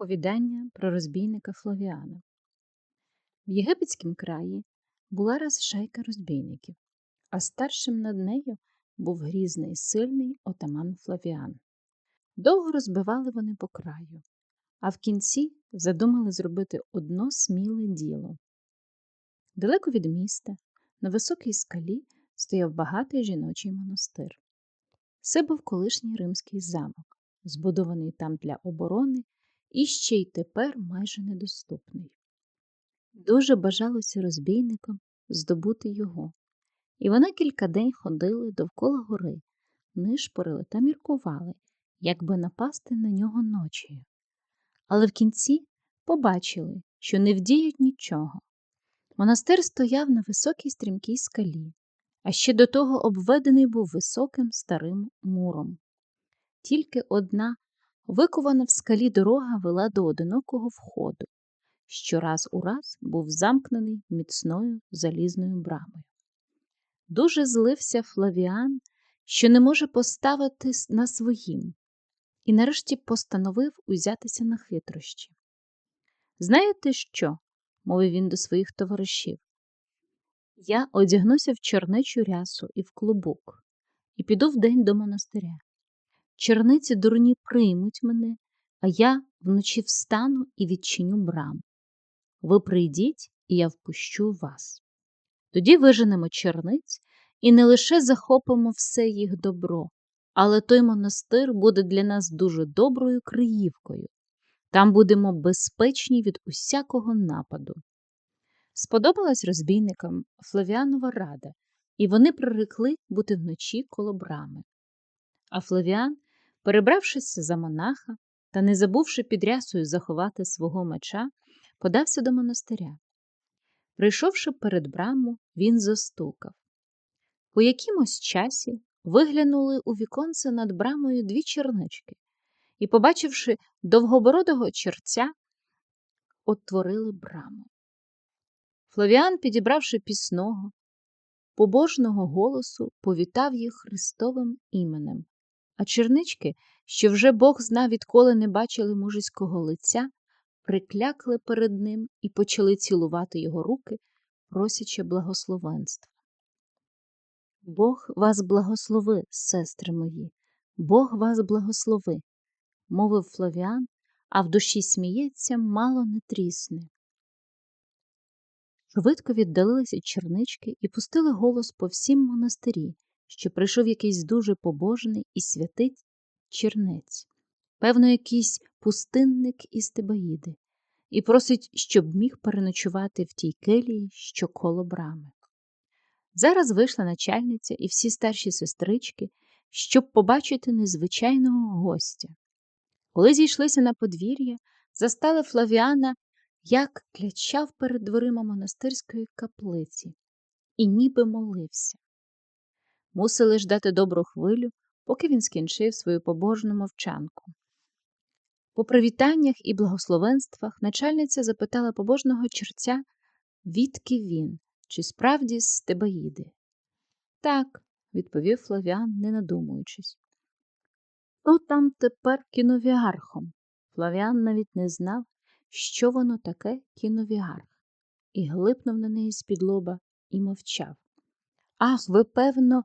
Оповідання про розбійника Флавіана В Єгипетськім краї була раз шайка розбійників, а старшим над нею був грізний сильний отаман Флавіан. Довго розбивали вони по краю, а в кінці задумали зробити одно сміле діло. Далеко від міста, на високій скалі, стояв багатий жіночий монастир. Це був колишній римський замок, збудований там для оборони і ще й тепер майже недоступний. Дуже бажалося розбійникам здобути його, і вони кілька день ходили довкола гори, нишпорили та міркували, як би напасти на нього ночі. Але в кінці побачили, що не вдіють нічого. Монастир стояв на високій стрімкій скалі, а ще до того обведений був високим старим муром. Тільки одна Викована в скалі дорога вела до одинокого входу, що раз у раз був замкнений міцною залізною брамою. Дуже злився Флавіан, що не може поставити на своїм, і нарешті постановив узятися на хитрощі. Знаєте що? мовив він до своїх товаришів. Я одягнуся в чорничу рясу і в клубок, і піду вдень до монастиря. Черниці дурні приймуть мене, а я вночі встану і відчиню браму. Ви прийдіть, і я впущу вас. Тоді виженемо черниць і не лише захопимо все їх добро, але той монастир буде для нас дуже доброю криївкою. Там будемо безпечні від усякого нападу. Сподобалась розбійникам Флавіанова рада, і вони прирекли бути вночі коло брами. А Флавіан Перебравшись за монаха та не забувши під рясою заховати свого меча, подався до монастиря. Прийшовши перед браму, він застукав. По якимось часі виглянули у віконце над брамою дві чернички і, побачивши довгобородого черця, отворили браму. Флавіан, підібравши пісного, побожного голосу, повітав їх Христовим іменем а чернички, що вже Бог зна, відколи не бачили мужицького лиця, приклякли перед ним і почали цілувати його руки, просячи благословенства. Бог вас благослови, сестри мої, Бог вас благослови, мовив Флавіан, а в душі сміється, мало не трісне. Швидко віддалилися чернички і пустили голос по всім монастирі, що прийшов якийсь дуже побожний і святий чернець, певно, якийсь пустинник із Тибаїди, і просить, щоб міг переночувати в тій келії, що коло брами. Зараз вийшла начальниця і всі старші сестрички, щоб побачити незвичайного гостя. Коли зійшлися на подвір'я, застали Флавіана, як клячав перед дверима монастирської каплиці, і ніби молився мусили ждати добру хвилю, поки він скінчив свою побожну мовчанку. По привітаннях і благословенствах начальниця запитала побожного черця, відки він, чи справді з Стебаїди. Так, відповів Флавіан, не надумуючись. Хто там тепер кіновіархом? Флавіан навіть не знав, що воно таке кіновіарх, і глипнув на неї з-під лоба і мовчав. Ах, ви, певно,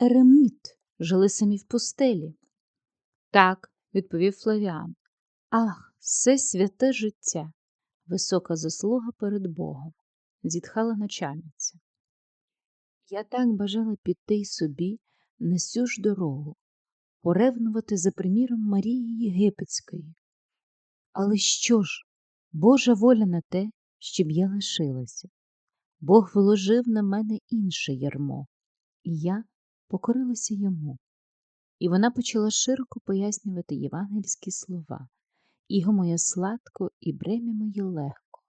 Ереміт жили самі в пустелі. Так, відповів Флавіан. Ах, все святе життя, висока заслуга перед Богом, зітхала начальниця. Я так бажала піти й собі на сю ж дорогу, поревнувати за приміром Марії Єгипетської. Але що ж, Божа воля на те, щоб я лишилася. Бог виложив на мене інше ярмо, і я покорилася йому, і вона почала широко пояснювати євангельські слова, іго моє сладко і бремя моє легко,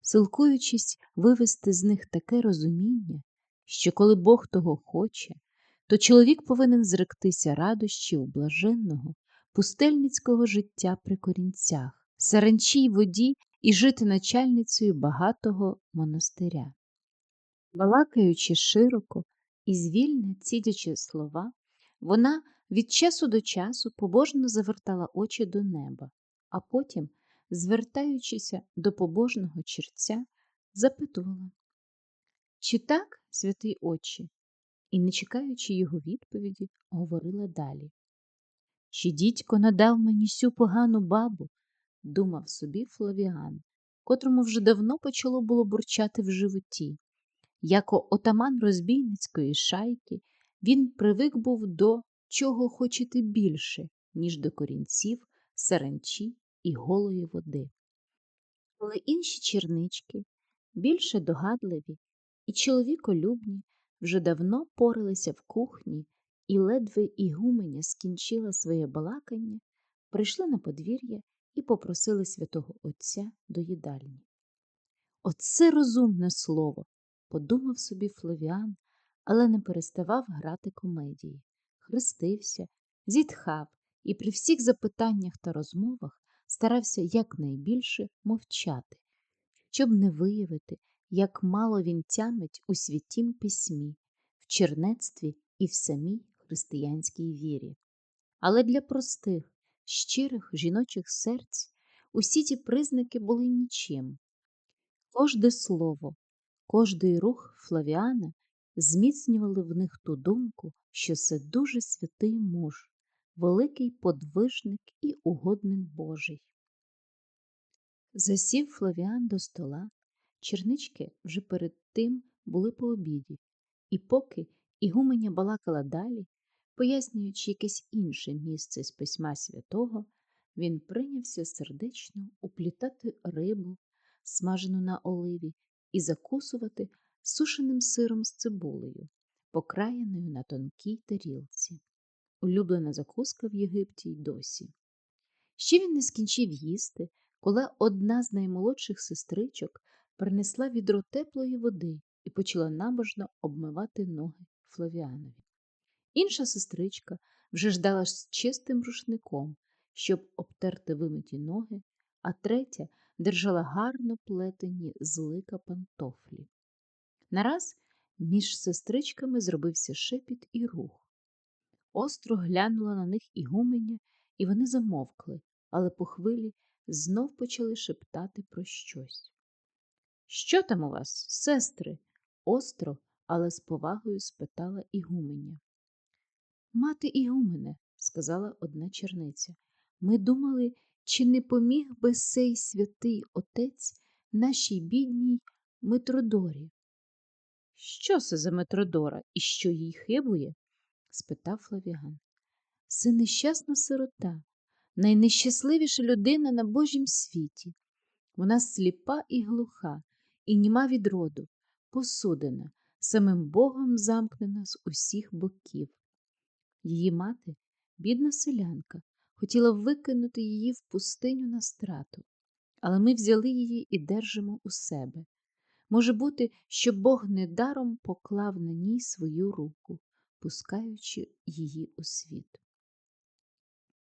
силкуючись вивести з них таке розуміння, що коли Бог того хоче, то чоловік повинен зректися радощів блаженного, пустельницького життя при корінцях, саранчій воді і жити начальницею багатого монастиря. Балакаючи широко, і звільне, цідячи слова, вона від часу до часу побожно завертала очі до неба, а потім, звертаючися до побожного черця, запитувала, чи так, святий очі, і, не чекаючи його відповіді, говорила далі. Чи дідько надав мені сю погану бабу, думав собі Флавіан, котрому вже давно почало було бурчати в животі. Яко отаман розбійницької шайки, він привик був до чого хочете більше, ніж до корінців, саранчі і голої води. Але інші чернички, більше догадливі і чоловіколюбні, вже давно поралися в кухні, і ледве ігуменя скінчила своє балакання, прийшли на подвір'я і попросили святого Отця до їдальні. Оце розумне слово, подумав собі Флавіан, але не переставав грати комедії, хрестився, зітхав і при всіх запитаннях та розмовах старався якнайбільше мовчати, щоб не виявити, як мало він тямить у святім письмі, в чернецтві і в самій християнській вірі. Але для простих, щирих жіночих серць усі ті признаки були нічим. Кожде слово, кожний рух Флавіана зміцнювали в них ту думку, що це дуже святий муж, великий подвижник і угодник Божий. Засів Флавіан до стола, чернички вже перед тим були по обіді, і поки Ігуменя балакала далі, пояснюючи якесь інше місце з письма святого, він прийнявся сердечно уплітати рибу, смажену на оливі, і закусувати сушеним сиром з цибулею, покраєною на тонкій тарілці. Улюблена закуска в Єгипті й досі. Ще він не скінчив їсти, коли одна з наймолодших сестричок принесла відро теплої води і почала набожно обмивати ноги Флавіанові. Інша сестричка вже ждала з чистим рушником, щоб обтерти вимиті ноги, а третя держала гарно плетені з лика пантофлі. Нараз між сестричками зробився шепіт і рух. Остро глянула на них ігуменя, і вони замовкли, але по хвилі знов почали шептати про щось. Що там у вас, сестри? остро, але з повагою спитала ігуменя. Мати Ігумене, сказала одна черниця, ми думали, чи не поміг би сей святий отець нашій бідній Митродорі. Що це за Митродора і що їй хибує? спитав Флавіан. Це нещасна сирота, найнещасливіша людина на Божім світі. Вона сліпа і глуха, і німа від роду, посудена, самим Богом замкнена з усіх боків. Її мати, бідна селянка, хотіла викинути її в пустиню на страту, але ми взяли її і держимо у себе. Може бути, що Бог недаром поклав на ній свою руку, пускаючи її у світ.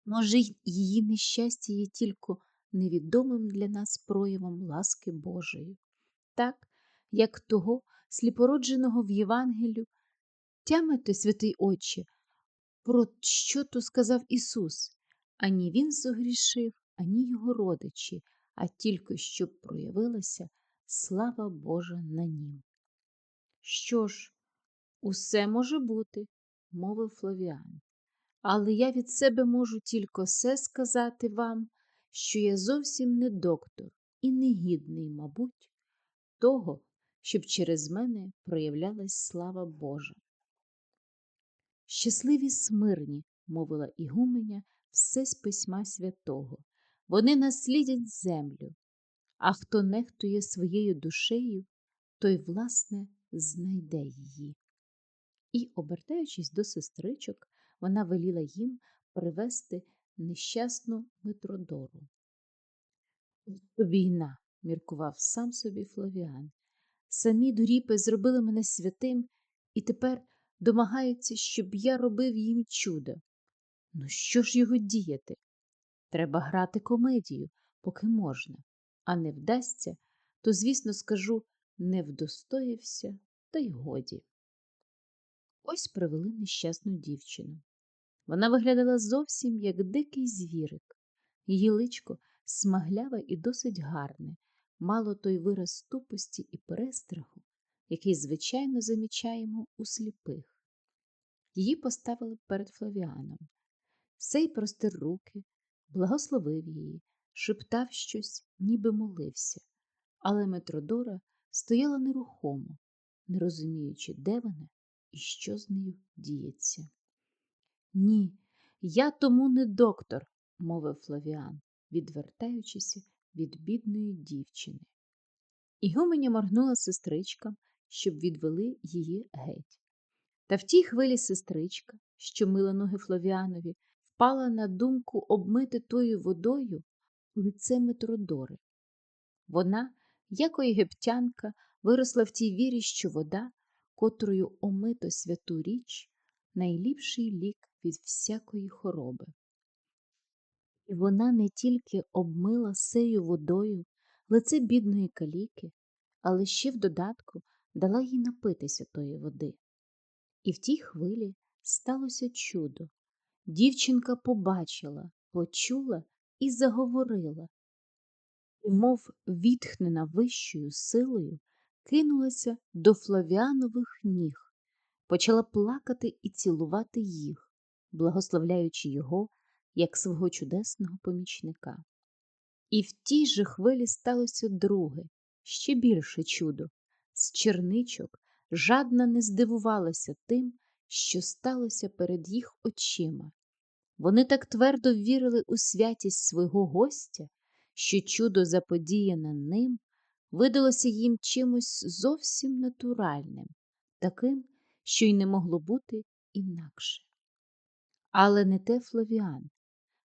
Може, її нещастя є тільки невідомим для нас проявом ласки Божої, так, як того сліпородженого в Євангелію, тямите, святий Отче, про що то сказав Ісус, ані Він зогрішив, ані його родичі, а тільки щоб проявилася слава Божа на нім. Що ж, усе може бути, мовив Флавіан, але я від себе можу тільки все сказати вам, що я зовсім не доктор і не гідний, мабуть, того, щоб через мене проявлялась слава Божа. Щасливі смирні, мовила Ігуменя, все з письма святого. Вони наслідять землю, а хто нехтує своєю душею, той, власне, знайде її. І, обертаючись до сестричок, вона веліла їм привезти нещасну Митродору. Війна, міркував сам собі Флавіан. Самі дуріпи зробили мене святим і тепер домагаються, щоб я робив їм чудо. Ну що ж його діяти? Треба грати комедію, поки можна, а не вдасться, то, звісно, скажу не вдостоївся, та й годі. Ось привели нещасну дівчину. Вона виглядала зовсім як дикий звірик. Її личко смагляве і досить гарне, мало той вираз тупості і перестраху, який, звичайно, замічаємо у сліпих. Її поставили перед Флавіаном. Сей простер руки, благословив її, шептав щось, ніби молився, але Метродора стояла нерухомо, не розуміючи, де вона і що з нею діється. Ні, я тому не доктор, мовив Флавіан, відвертаючися від бідної дівчини. Ігуменя моргнула сестричкам, щоб відвели її геть. Та в тій хвилі сестричка, що мила ноги Флавіанові, впала на думку обмити тою водою лице Метродори. Вона, яко єгиптянка, виросла в тій вірі, що вода, котрою омито святу річ, найліпший лік від всякої хороби. І вона не тільки обмила сею водою лице бідної каліки, але ще в додатку дала їй напитися тої води. І в тій хвилі сталося чудо. Дівчинка побачила, почула і заговорила, і, мов відхнена вищою силою, кинулася до флавіанових ніг, почала плакати і цілувати їх, благословляючи його як свого чудесного помічника. І в тій же хвилі сталося друге, ще більше чудо. З черничок жадна не здивувалася тим, що сталося перед їх очима. Вони так твердо вірили у святість свого гостя, що чудо, заподіяне ним, видалося їм чимось зовсім натуральним, таким, що й не могло бути інакше. Але не те Флавіан.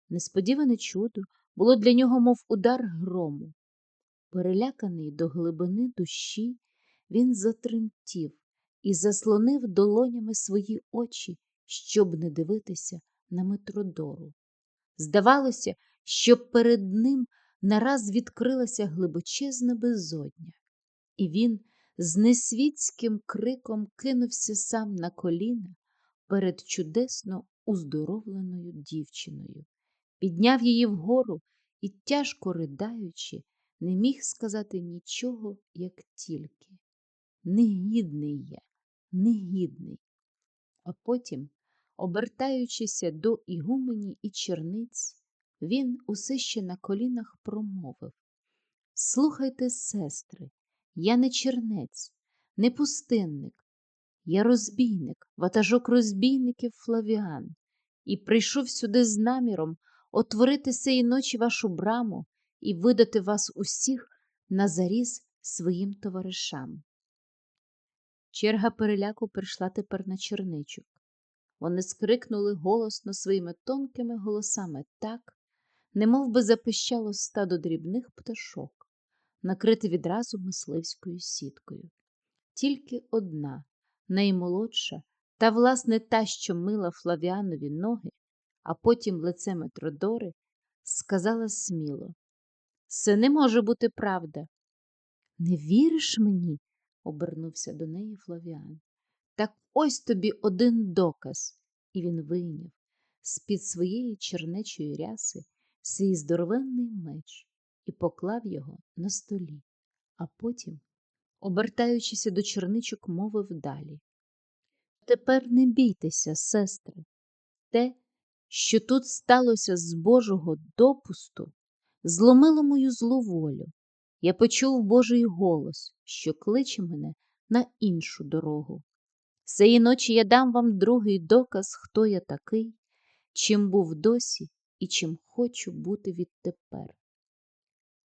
Несподіване чудо було для нього, мов удар грому. Переляканий до глибини душі, він затремтів і заслонив долонями свої очі, щоб не дивитися на Метродору. Здавалося, що перед ним нараз відкрилася глибочезна безодня, і він з несвітським криком кинувся сам на коліна перед чудесно уздоровленою дівчиною, підняв її вгору і, тяжко riдаючи, не міг сказати нічого, як тільки негідний я, негідний. А потім, обертаючися до ігумені і черниць, він усе ще на колінах промовив Слухайте, сестри, я не чернець, не пустинник, я розбійник, ватажок розбійників Флавіан, і прийшов сюди з наміром отворити сеї ночі вашу браму і видати вас усіх на заріз своїм товаришам. Черга переляку прийшла тепер на черничок. Вони скрикнули голосно своїми тонкими голосами так, немов би запищало стадо дрібних пташок, накрите відразу мисливською сіткою. Тільки одна, наймолодша, та, власне, та, що мила Флавіанові ноги, а потім лице Метродори, сказала сміло Це не може бути правда. Не віриш мені? Обернувся до неї Флавіан. Так ось тобі один доказ. І він вийняв з-під своєї чернечої ряси свій здоровенний меч і поклав його на столі, а потім, обертаючися до черничок, мовив далі. Тепер не бійтеся, сестри, те, що тут сталося з Божого допусту, зломило мою злу волю. Я почув Божий голос, що кличе мене на іншу дорогу. Сеї ночі я дам вам другий доказ, хто я такий, чим був досі і чим хочу бути відтепер.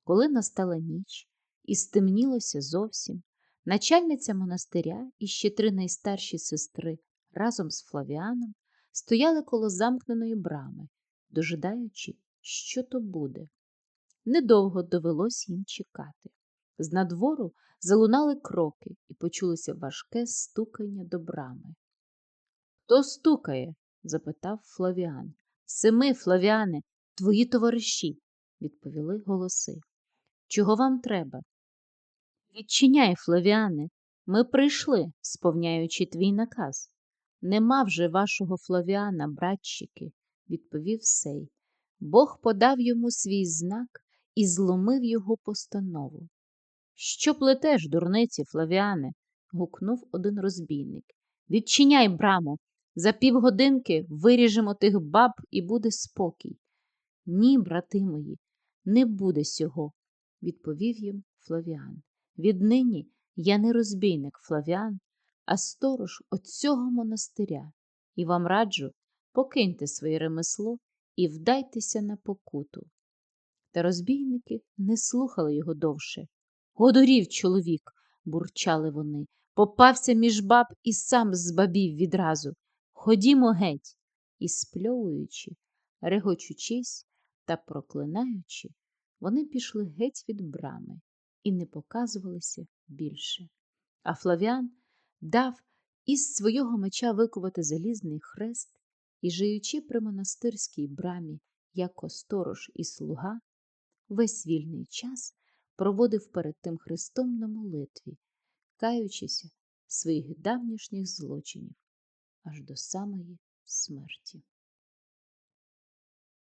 Коли настала ніч і стемнілося зовсім, начальниця монастиря і ще три найстарші сестри разом з Флавіаном стояли коло замкненої брами, дожидаючи, що то буде. Недовго довелось їм чекати. З надвору залунали кроки і почулося важке стукання до брами. Хто стукає? запитав Флавіан. Семи, Флавіане, твої товариші, відповіли голоси. Чого вам треба? Відчиняй, Флавіане, ми прийшли, сповняючи твій наказ. Нема вже вашого Флавіана, братчики, відповів сей. Бог подав йому свій знак і зломив його постанову. Що плетеш, дурниці, Флавіане? гукнув один розбійник. Відчиняй браму. За півгодинки виріжемо тих баб і буде спокій. Ні, брати мої, не буде сього, відповів їм Флавіан. Віднині я не розбійник Флавіан, а сторож оцього монастиря, і вам раджу покиньте своє ремесло і вдайтеся на покуту. Та розбійники не слухали його довше. Годорів чоловік, бурчали вони, попався між баб і сам збабів відразу. Ходімо геть. І спльовуючи, регочучись та проклинаючи, вони пішли геть від брами і не показувалися більше. А Флавіан дав із свого меча викувати залізний хрест і, жиючи при монастирській брамі, як сторож і слуга, весь вільний час проводив перед тим Христом на молитві, каючися своїх давнішніх злочинів аж до самої смерті.